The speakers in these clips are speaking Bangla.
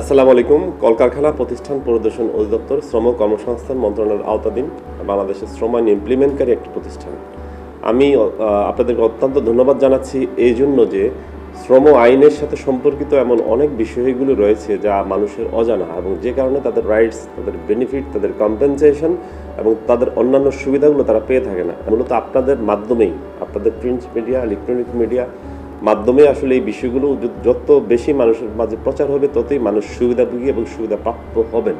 আসসালামু আলাইকুম। কলকারখানা প্রতিষ্ঠান পরিদর্শন অধিদপ্তর শ্রম কর্মসংস্থান মন্ত্রণালয়ের আওতাধীন বাংলাদেশের শ্রম আইন ইমপ্লিমেন্টকারী একটি প্রতিষ্ঠান। আমি আপনাদেরকে অত্যন্ত ধন্যবাদ জানাচ্ছি এই জন্য যে শ্রম আইনের সাথে সম্পর্কিত এমন অনেক বিষয়গুলো রয়েছে যা মানুষের অজানা এবং যে কারণে তাদের রাইটস তাদের বেনিফিট তাদের কম্পেনসেশন এবং তাদের অন্যান্য সুবিধাগুলো তারা পেয়ে থাকে না। মূলত আপনাদের মাধ্যমেই, আপনাদের প্রিন্ট মিডিয়া ইলেকট্রনিক মিডিয়া মাধ্যমে আসলে এই বিষয়গুলো যত বেশি মানুষের মাঝে প্রচার হবে, ততই মানুষ সুবিধাভোগী এবং সুবিধা প্রাপ্ত হবেন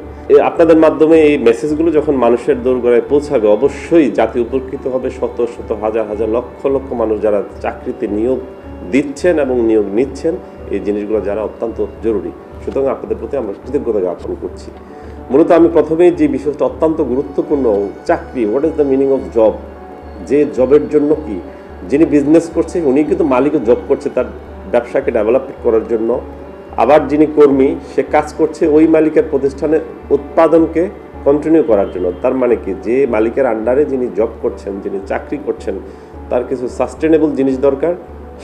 আপনাদের মাধ্যমে এই মেসেজগুলো যখন মানুষের দোরগোড়ায় পৌঁছাবে, অবশ্যই জাতি উপকৃত হবে। শত শত, হাজার হাজার, লক্ষ লক্ষ মানুষ যারা চাকরিতে নিয়োগ দিচ্ছেন এবং নিয়োগ নিচ্ছেন, এই জিনিসগুলো যারা অত্যন্ত জরুরি। সুতরাং আপনাদের প্রতি আমরা কৃতজ্ঞতা জ্ঞাপন করছি। মূলত আমি প্রথমেই যে বিষয়টা অত্যন্ত গুরুত্বপূর্ণ, চাকরি what is the meaning of job যে জবের জন্য কি? যিনি বিজনেস করছে, উনি কিন্তু মালিকও জব করছে, তার ব্যবসাকে ডেভেলপ করার জন্য। আবার যিনি কর্মী, সে কাজ করছে ওই মালিকের প্রতিষ্ঠানের উৎপাদনকে কন্টিনিউ করার জন্য। তার মানে কি? যে মালিকের আন্ডারে যিনি জব করছেন, যিনি চাকরি করছেন, তার কিছু সাস্টেনেবল জিনিস দরকার।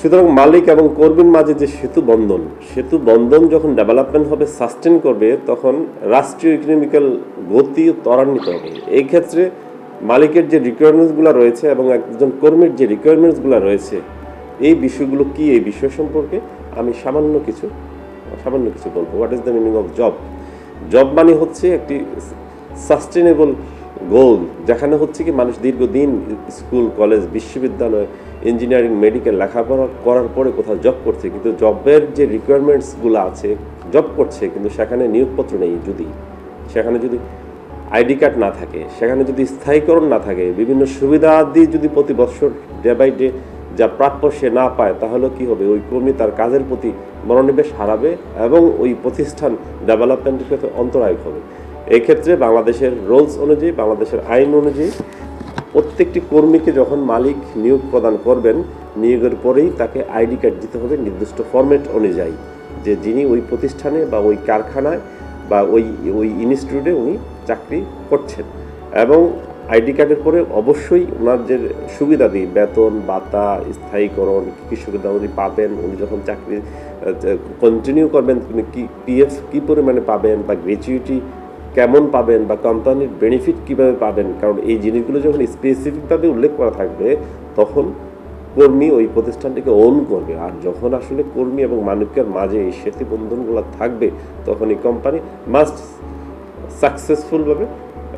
সুতরাং মালিক এবং কর্মীর মাঝে যে সেতু বন্ধন সেতু বন্ধন যখন ডেভেলপমেন্ট হবে সাস্টেন করবে, তখন রাষ্ট্রীয় ইকোনমিক্যাল গতি ত্বরান্বিত হবে। এই ক্ষেত্রে মালিকের যে রিকোয়ারমেন্টসগুলো রয়েছে এবং একজন কর্মীর যে রিকোয়ারমেন্টসগুলো রয়েছে, এই বিষয়গুলো কি, এই বিষয় সম্পর্কে আমি সামান্য কিছু সামান্য কিছু বলব। What is the meaning of job job মানে হচ্ছে একটি সাস্টেনেবল গোল যেখানে হচ্ছে কি মানুষ দীর্ঘদিন স্কুল, কলেজ, বিশ্ববিদ্যালয় ইঞ্জিনিয়ারিং মেডিকেল লেখাপড়া করার পরে কোথাও জব করছে, কিন্তু জবের যে রিকোয়ারমেন্টসগুলো আছে জব করছে, কিন্তু সেখানে নিয়োগপত্র নেই যদি, সেখানে যদি আইডি কার্ড না থাকে, সেখানে যদি স্থায়ীকরণ না থাকে, বিভিন্ন সুবিধা দিয়ে যদি প্রতি বছর ডে বাই ডে যা প্রাপ্য সে না পায়, তাহলে কি হবে? ওই কর্মী তার কাজের প্রতি মনোনিবেশ হারাবে এবং ওই প্রতিষ্ঠান ডেভেলপমেন্টের ক্ষেত্রে অন্তরায় হবে। এক্ষেত্রে বাংলাদেশের রুলস অনুযায়ী, বাংলাদেশের আইন অনুযায়ী প্রত্যেকটি কর্মীকে যখন মালিক নিয়োগ প্রদান করবেন, নিয়োগের পরেই তাকে আইডি কার্ড দিতে হবে নির্দিষ্ট ফরম্যাট অনুযায়ী, যে যিনি ওই প্রতিষ্ঠানে বা ওই কারখানায় বা ওই ওই ইনস্টিটিউটে উনি চাকরি করছেন। এবং আইডি কার্ডের পরে অবশ্যই ওনার যে সুবিধা দিই। বেতন, ভাতা, স্থায়ীকরণ, কী কী সুবিধা উনি পাবেন, উনি যখন চাকরি কন্টিনিউ করবেন তিনি কি পিএফ কী পরিমাণে পাবেন বা গ্র্যাচুইটি কেমন পাবেন বা কোম্পানির বেনিফিট কীভাবে পাবেন? কারণ এই জিনিসগুলো যখন স্পেসিফিকভাবে উল্লেখ করা থাকবে, তখন কর্মী ওই প্রতিষ্ঠানটিকে ওন করবে। আর যখন আসলে কর্মী এবং মালিকের মাঝে এই সেতু বন্ধনগুলো থাকবে, তখন এই কোম্পানি মাস্ট সাকসেসফুলভাবে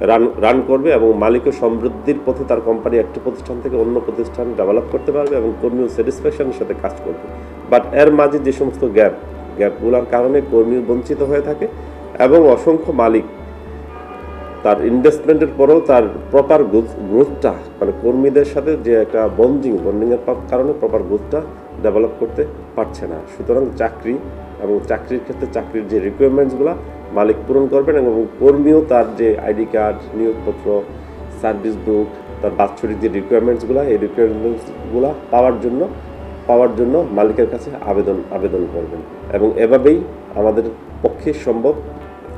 রান রান করবে এবং মালিকও সমৃদ্ধির পথে তার কোম্পানি একটি প্রতিষ্ঠান থেকে অন্য প্রতিষ্ঠান ডেভেলপ করতে পারবে এবং কর্মীও স্যাটিসফ্যাকশনের সাথে কাজ করবে। বাট এর মাঝে যে সমস্ত গ্যাপ গ্যাপগুলোর কারণে কর্মী বঞ্চিত হয়ে থাকে এবং অসংখ্য মালিক তার ইনভেস্টমেন্টের পরেও তার প্রপার গ্রোথটা মানে কর্মীদের সাথে যে একটা বন্ডিং বন্ডিংয়ের কারণে প্রপার গ্রোথটা ডেভেলপ করতে পারছে না। সুতরাং চাকরি এবং চাকরির ক্ষেত্রে চাকরির যে রিকোয়ারমেন্টসগুলো মালিক পূরণ করবেন এবং কর্মীও তার যে আইডি কার্ড, নিয়োগপত্র সার্ভিস বুক তার বাৎসরিক যে রিকোয়ারমেন্টসগুলো এই রিকোয়ারমেন্টসগুলো পাওয়ার জন্য পাওয়ার জন্য মালিকের কাছে আবেদন আবেদন করবেন। এবং এভাবেই আমাদের পক্ষে সম্ভব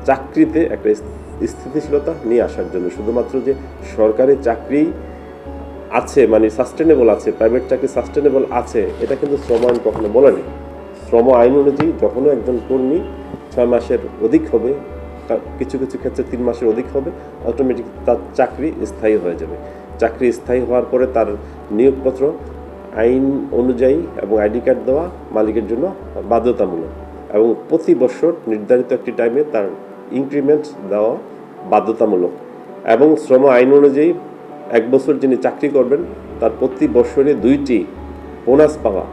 চাকরিতে একটা স্থিতিশীলতা নিয়ে আসার জন্য। শুধুমাত্র যে সরকারি চাকরি আছে মানে সাস্টেনেবল আছে প্রাইভেট চাকরি সাস্টেনেবল আছে, এটা কিন্তু শ্রম আইন কখনো বলেনি। শ্রম আইন অনুযায়ী যখনও একজন কর্মী ছয় মাসের অধিক হবে কিছু কিছু ক্ষেত্রে তিন মাসের অধিক হবে অটোমেটিক তার চাকরি স্থায়ী হয়ে যাবে। চাকরি স্থায়ী হওয়ার পরে তার নিয়োগপত্র আইন অনুযায়ী এবং আইডি কার্ড দেওয়া মালিকের জন্য বাধ্যতামূলক এবং প্রতি বছর নির্ধারিত একটি টাইমে তার ইনক্রিমেন্ট দেওয়া বাধ্যতামূলক এবং শ্রম আইন অনুযায়ী এক বছর যিনি চাকরি করবেন, তার প্রতি বছরে দুইটি বোনাস পাওয়া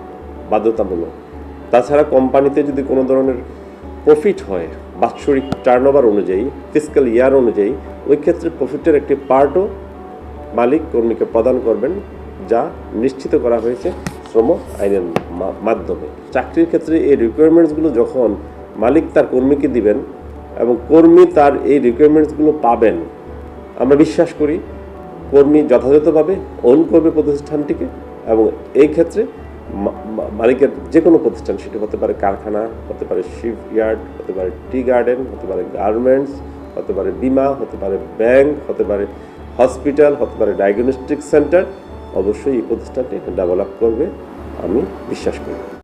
বাধ্যতামূলক। তাছাড়া কোম্পানিতে যদি কোনো ধরনের প্রফিট হয়, বাৎসরিক টার্নওভার অনুযায়ী ফিজিক্যাল ইয়ার অনুযায়ী, ওই ক্ষেত্রে প্রফিটের একটি পার্টও মালিক, কর্মীকে প্রদান করবেন, যা নিশ্চিত করা হয়েছে শ্রম আইনের মাধ্যমে। চাকরির ক্ষেত্রে এই রিকোয়ারমেন্টসগুলো যখন মালিক তার কর্মীকে দিবেন এবং কর্মী তার এই রিকোয়ারমেন্টসগুলো পাবেন। আমরা বিশ্বাস করি, কর্মী যথাযথভাবে ওন করবে প্রতিষ্ঠানটিকে এবং এই ক্ষেত্রে মালিকের যে কোনো প্রতিষ্ঠান, সেটি হতে পারে কারখানা, হতে পারে শিপ ইয়ার্ড হতে পারে টি গার্ডেন হতে পারে গার্মেন্টস হতে পারে বিমা, হতে পারে ব্যাংক হতে পারে হসপিটাল হতে পারে ডায়াগনস্টিক সেন্টার অবশ্যই এই প্রতিষ্ঠানটি ডেভেলপ করবে, আমি বিশ্বাস করি।